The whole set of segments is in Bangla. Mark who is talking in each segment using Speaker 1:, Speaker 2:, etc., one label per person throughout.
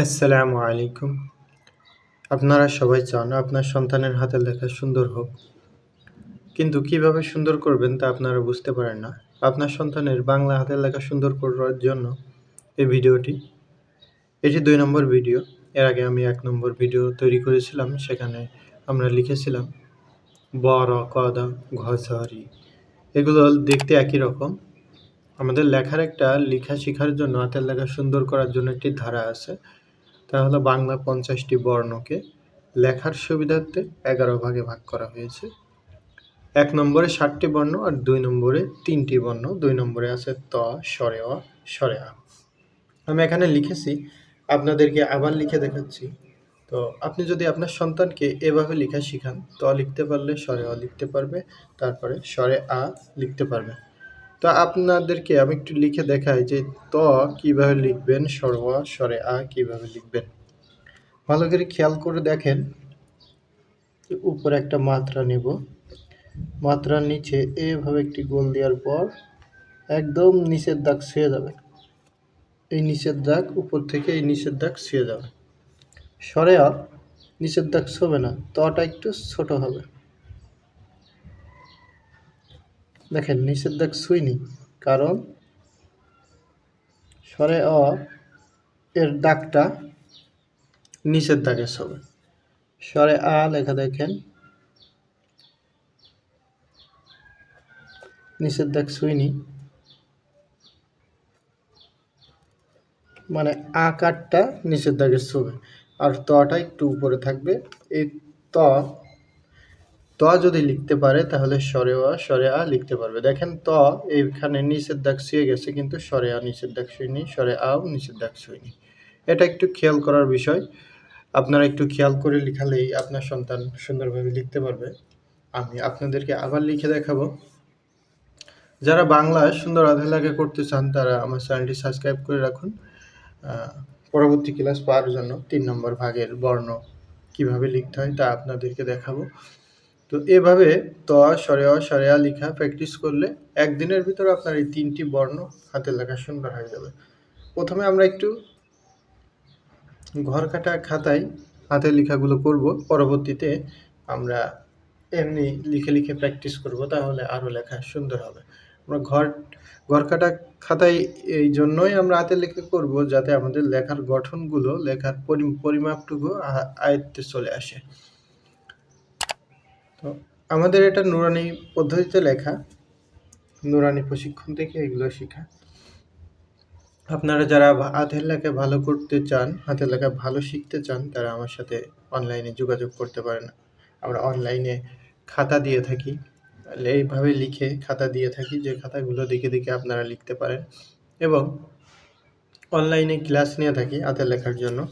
Speaker 1: আসসালামু আলাইকুম। আপনারা সবাই চান আপনার সন্তানের হাতের লেখা সুন্দর হোক। কিন্তু কীভাবে সুন্দর করবেন তা আপনারা বুঝতে পারেন না। আপনার সন্তানের বাংলা হাতের লেখা সুন্দর করার জন্য এই ভিডিওটি এটি দুই নম্বর ভিডিও, এর আগে আমি এক নম্বর ভিডিও তৈরি করেছিলাম, সেখানে আমরা লিখেছিলাম বড় কদা ঘসরি। এগুলো দেখতে একই রকম। আমাদের লেখার একটা লেখা শেখার জন্য, হাতের লেখা সুন্দর করার জন্য একটি ধারা আছে। তা হলো বাংলা পঞ্চাশটি বর্ণকে লেখার সুবিধার্থে এগারো ভাগে ভাগ করা হয়েছে। এক নম্বরে ষাটটি বর্ণ আর দুই নম্বরে তিনটি বর্ণ। দুই নম্বরে আছে ত সরে অ সরে আ। আমি এখানে লিখেছি, আপনাদেরকে আবার লিখে দেখাচ্ছি। তো আপনি যদি আপনার সন্তানকে এভাবে লেখা শিখান, ত লিখতে পারলে স্বরে অ লিখতে পারবে, তারপরে স্বরে আ লিখতে পারবে। তো আপনাদেরকে আমি একটু লিখে দেখাই যে ত কীভাবে লিখবেন স্বর অ স্বরে আ কীভাবে লিখবেন। ভালো করে খেয়াল করে দেখেন উপরে একটা মাত্রা নেব। মাত্রার নিচে এভাবে একটি গোল দেওয়ার পর একদম নিচের দাগ ছুঁয়ে যাবে। এই নিচের দাগ উপর থেকে এই নিচের দাগ ছুঁয়ে যাবে। সরে নিচের দাগ ছবে না, তটা একটু ছোট হবে। দেখেন নিচের দাগ কারণ সরে অ এর দাগটা নিচের দাগে ছবে। স্বরে আ লেখা দেখেন নিচের দাগ ছুঁইনি মানে আকারটা নিচের দাগে ছবে। আর তটা একটু উপরে থাকবে। এই ত ত যদি লিখতে পারে, তাহলে স্বরে আ লিখতে পারবে। দেখেন ত এইখানে নিচের দাগ ছুঁয়ে গেছে, কিন্তু স্বরে আ নিচের দাগ ছুঁইনি স্বরে আও নিচের দাগ ছুঁইনি এটা একটু খেয়াল করার বিষয়। আপনারা একটু খেয়াল করে লিখালেই আপনার সন্তান সুন্দরভাবে লিখতে পারবে। আমি আপনাদেরকে আবার লিখে দেখাবো। যারা বাংলা সুন্দর আধা লাগে করতে চান, তারা আমার চ্যানেলটি সাবস্ক্রাইব করে রাখুন। পরবর্তী ক্লাস পাওয়ার জন্য তিন নম্বর ভাগের বর্ণ কীভাবে লিখতে হয়, তা আপনাদেরকে দেখাবো। তো এভাবে ত সরে অ সরে আ লেখা প্র্যাকটিস করলে একদিনের ভিতরে আপনার এই তিনটি বর্ণ হাতের লেখা সুন্দর হয়ে যাবে। প্রথমে আমরা একটু ঘর কাটা খাতায় হাতের লেখাগুলো করব, পরবর্তীতে আমরা এমনি লিখে লিখে প্র্যাকটিস করব, তাহলে আরও লেখা সুন্দর হবে। আমরা ঘর ঘর কাটা খাতায় এই জন্যই আমরা হাতের লেখা করব, যাতে আমাদের লেখার গঠনগুলো, লেখার পরিমাপটুকু আয়ত্তে চলে আসে। তো আমাদের এটা নুরানি পদ্ধতিতে লেখা। নুরানি প্রশিক্ষণ থেকে এগুলো শেখা। আপনারা যারা হাতের লেখা ভালো করতে চান, হাতের লেখা ভালো শিখতে চান, তারা আমার সাথে অনলাইনে যোগাযোগ করতে পারেন। আমরা অনলাইনে খাতা দিয়ে থাকি। এইভাবে লিখে খাতা দিয়ে থাকি যে খাতাগুলো দেখে দেখে আপনারা লিখতে পারেন। এবং অনলাইনে ক্লাস নিয়ে থাকি হাতের লেখার জন্য।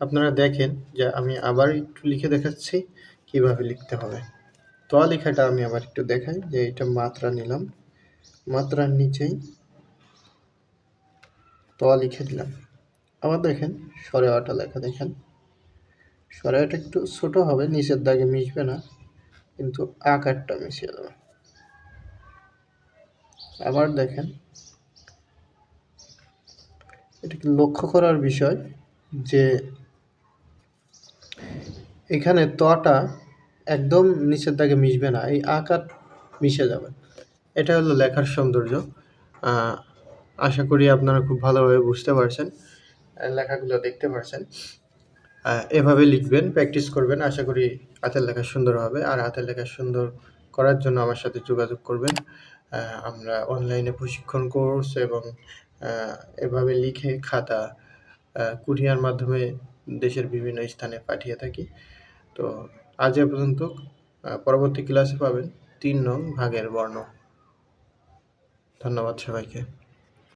Speaker 1: আপনারা দেখেন যে আমি আবার একটু লিখে দেখাচ্ছি কীভাবে লিখতে হবে। লেখাটা আমি আবার একটু দেখাই, যে এটা মাত্রা নিলাম। মাত্রার নিচেই ত লিখে দিলাম। আবার দেখেন, সরে আটা লেখা, দেখেন। সরে আটা একটু ছোট হবে, নিচের দাগে মিশবে না, কিন্তু আকারটা মিশিয়ে দেবে। আবার দেখেন এটাকে লক্ষ্য করার বিষয় যে এখানে তটা একদম নিচের দাগে মিশবে না, এই আকার মিশে যাবে। এটা হলো লেখার সৌন্দর্য। আশা করি আপনারা খুব ভালোভাবে বুঝতে পারছেন লেখাগুলো দেখতে পারছেন। এভাবে লিখবেন, প্র্যাকটিস করবেন। আশা করি হাতের লেখা সুন্দর হবে। আর হাতের লেখা সুন্দর করার জন্য আমার সাথে যোগাযোগ করবেন। আমরা অনলাইনে প্রশিক্ষণ কোর্স এবং এভাবে লিখে খাতা কুরিয়ার মাধ্যমে দেশের বিভিন্ন স্থানে পাঠিয়ে থাকি। তো আজ এ পর্যন্ত পরবর্তী ক্লাসে পাবেন তিন নং ভাগের বর্ণ। ধন্যবাদ সবাইকে।